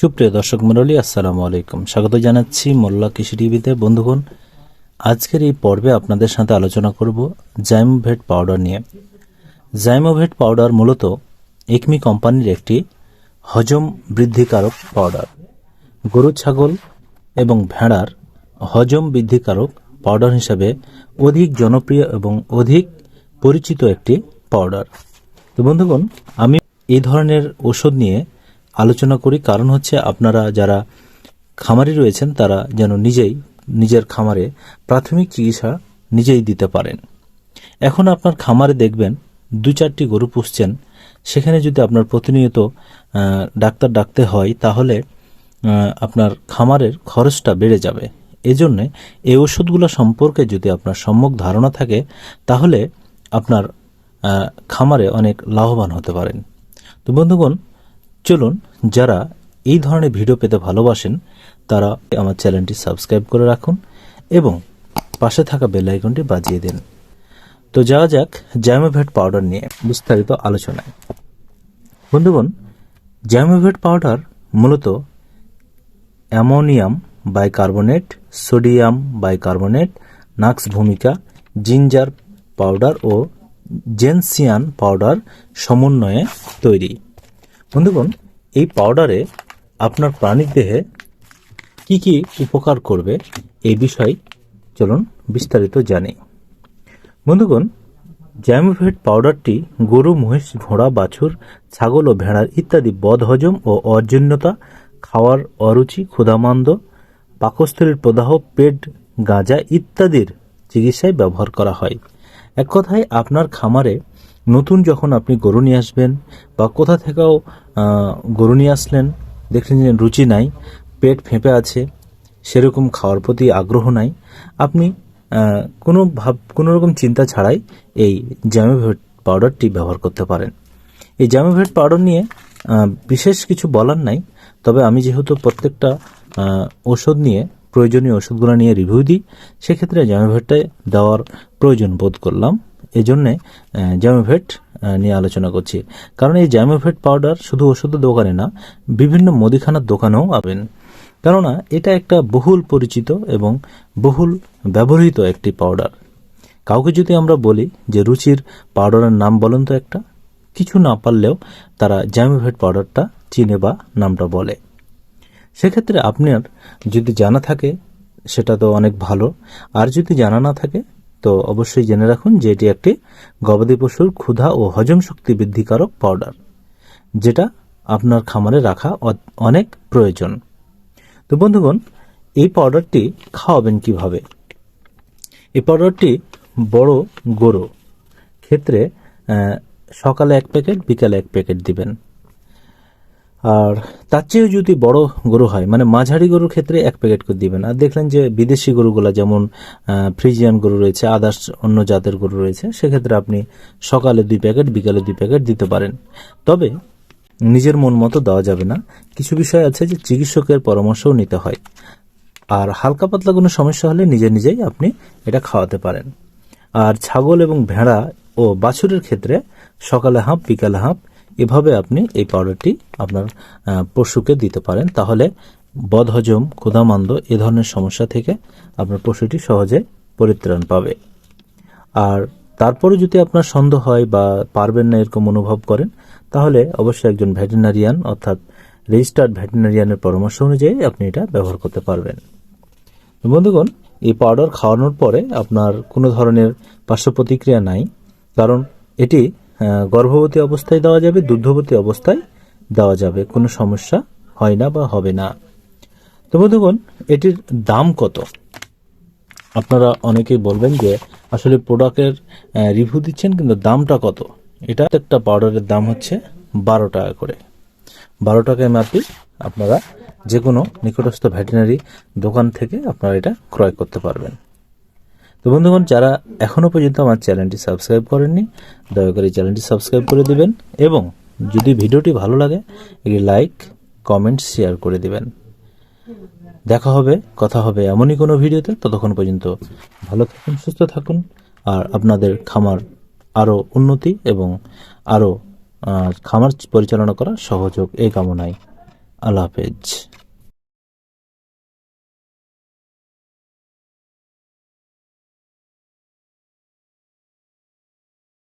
সুপ্রিয় দর্শক মণ্ডলী, আসসালামু আলাইকুম। স্বাগত জানাচ্ছি মোল্লা কৃষি টিভিতে। বন্ধুগণ, আজকের এই পর্বে আপনাদের সাথে আলোচনা করব জাইমোভেট পাউডার নিয়ে। জাইমোভেট পাউডার মূলত একমি কোম্পানির একটি হজম বৃদ্ধিকারক পাউডার। গরু, ছাগল এবং ভেড়ার হজম বৃদ্ধিকারক পাউডার হিসাবে অধিক জনপ্রিয় এবং অধিক পরিচিত একটি পাউডার। তো বন্ধুগণ, আমি এই ধরনের ওষুধ নিয়ে আলোচনা করি। কারণ হচ্ছে আপনারা যারা খামারি রয়েছেন, তারা যেন নিজেই নিজের খামারে প্রাথমিক চিকিৎসা নিজেই দিতে পারেন। এখন আপনার খামারে দেখবেন দু চারটি গরু পুষছেন। সেখানে যদি আপনার প্রতিনিয়ত ডাক্তার ডাকতে হয়, তাহলে আপনার খামারের খরচটা বেড়ে যাবে। এজন্যে এই ওষুধগুলো সম্পর্কে যদি আপনার সম্যক ধারণা থাকে, তাহলে আপনার খামারে অনেক লাভবান হতে পারেন। তো বন্ধুগণ চলুন, যারা এই ধরনের ভিডিও পেতে ভালোবাসেন, তারা আমার চ্যানেলটি সাবস্ক্রাইব করে রাখুন এবং পাশে থাকা বেল আইকনটি বাজিয়ে দিন। তো যাওয়া যাক জ্যামোভেট পাউডার নিয়ে বিস্তারিত আলোচনায়। বন্ধুগণ, জ্যামোভেট পাউডার মূলত অ্যামোনিয়াম বাইকার্বনেট, সোডিয়াম বাইকার্বনেট, নাক্স ভূমিকা, জিঞ্জার পাউডার ও জেনসিয়ান পাউডার সমন্বয়ে তৈরি। বন্ধুগণ, এই পাউডারে আপনার প্রাণীর দেহে কি কি উপকার করবে এই বিষয় চলুন বিস্তারিত জানি। বন্ধুগণ জ্যামোভেট পাউডারটি গরু, মহিষ, ঘোড়া, বাছুর, ছাগল ও ভেড়ার ইত্যাদি বদহজম ও অজীর্ণতা খাওয়ার অরুচি, ক্ষুধামান্দ, পাকস্থলীর প্রদাহ, পেট, গাঁজা ইত্যাদির চিকিৎসায় ব্যবহার করা হয়। এক কথায় আপনার খামারে নতুন যখন আপনি গরু নিয়ে আসবেন বা কোথা থেকেও গরু নিয়ে আসলেন, দেখলেন যে রুচি নাই, পেট ফেঁপে আছে, সেরকম খাওয়ার প্রতি আগ্রহ নাই, আপনি কোনো ভাব, কোনো রকম চিন্তা ছাড়াই এই জ্যামোভেট পাউডারটি ব্যবহার করতে পারেন। এই জ্যামোভেট পাউডার নিয়ে বিশেষ কিছু বলার নাই, তবে আমি যেহেতু প্রত্যেকটা ওষুধ নিয়ে, প্রয়োজনীয় ওষুধগুলো নিয়ে রিভিউ দিই, সেক্ষেত্রে জ্যামোভেটটাই দেওয়ার প্রয়োজন বোধ করলাম। এই জন্যে জ্যামোভেট নিয়ে আলোচনা করছি। কারণ এই জ্যামোভেট পাউডার শুধু ওষুধের দোকানে না, বিভিন্ন মুদিখানার দোকানেও পাবেন। কেননা, এটা একটা বহুল পরিচিত এবং বহুল ব্যবহৃত একটি পাউডার কাউকে যদি আমরা বলি যে রুচির পাউডারের নাম বলেন তো একটা, কিছু না পারলেও তারা জ্যামিভেট পাউডারটা চিনে বা নামটা বলে। সেক্ষেত্রে আপনার যদি জানা থাকে, সেটা তো অনেক ভালো। আর যদি জানা না থাকে তো অবশ্যই জেনে রাখুন যে এটি একটি গবাদি পশুর ক্ষুধা ও হজম শক্তি বৃদ্ধিকারক পাউডার যেটা আপনার খামারে রাখা অনেক প্রয়োজন। তো বন্ধুগণ, এই পাউডারটি খাওয়াবেন কীভাবে? এই পাউডারটি বড় গরু, ক্ষেত্রে সকালে এক প্যাকেট, বিকালে এক প্যাকেট দিবেন। আর তার চেয়েও যদি বড় গরু হয় মানে মাঝারি গরুর ক্ষেত্রে এক প্যাকেট করে দিবেন। আর দেখলেন যে বিদেশি গরুগুলা যেমন ফ্রিজিয়ান গরু রয়েছে আদার্স অন্য জাতের গরু রয়েছে, সেক্ষেত্রে আপনি সকালে দুই প্যাকেট, বিকালে দুই প্যাকেট দিতে পারেন। তবে নিজের মন মতো দেওয়া যাবে না। কিছু বিষয় আছে যে চিকিৎসকের পরামর্শও নিতে হয়। আর হালকা পাতলা কোনো সমস্যা হলে নিজে নিজেই আপনি এটা খাওয়াতে পারেন। আর ছাগল এবং ভেড়া ও বাছুরের ক্ষেত্রে সকালে হাঁপ, বিকালে হাঁপ এভাবে আপনি এই পাউডারটি আপনার পশুকে দিতে পারেন। তাহলে বদহজম, ক্ষুধামান্দ এ ধরনের সমস্যা থেকে আপনার পশুটি সহজে পরিত্রাণ পাবে। আর তারপরে যদি আপনার সন্দেহ হয় বা পারবেন না এরকম অনুভব করেন, তাহলে অবশ্যই একজন ভেটেরিনারিয়ান অর্থাৎ রেজিস্টার্ড ভেটেরিনারিয়ানের পরামর্শ অনুযায়ী আপনি এটা ব্যবহার করতে পারবেন। বন্ধুগণ, এই পাউডার খাওয়ানোর পরে আপনার কোনো ধরনের পার্শ্ব প্রতিক্রিয়া নাই, কারণ এটি গর্ভবতী অবস্থায় দেওয়া যাবে, দুগ্ধবতী অবস্থায় দেওয়া যাবে। কোনো সমস্যা হয় না বা হবে না। তো বন্ধুগণ, এটির দাম কত? আপনারা অনেকেই বলবেন যে, আসলে প্রোডাক্টের রিভিউ দিচ্ছেন, কিন্তু দামটা কত? এটা একটা পাউডারের দাম হচ্ছে বারো টাকা করে। বারো টাকা এমআরপি আপনারা যে কোনো নিকটস্থ ভেটেরিনারি দোকান থেকে আপনারা এটা ক্রয় করতে পারবেন। তো বন্ধুগণ, যারা এখনও পর্যন্ত আমার চ্যানেলটি সাবস্ক্রাইব করেননি, দয়া করে চ্যানেলটি সাবস্ক্রাইব করে দিবেন এবং যদি ভিডিওটি ভালো লাগে, একটি লাইক, কমেন্ট, শেয়ার করে দিবেন। দেখা হবে, কথা হবে এমনই কোনো ভিডিওতে, ততক্ষণ পর্যন্ত ভালো থাকুন, সুস্থ থাকুন, আর আপনাদের খামার আরও উন্নতি এবং আরও খামার পরিচালনা করা সহযোগ এই কামনায়। আল্লাহ হাফেজ।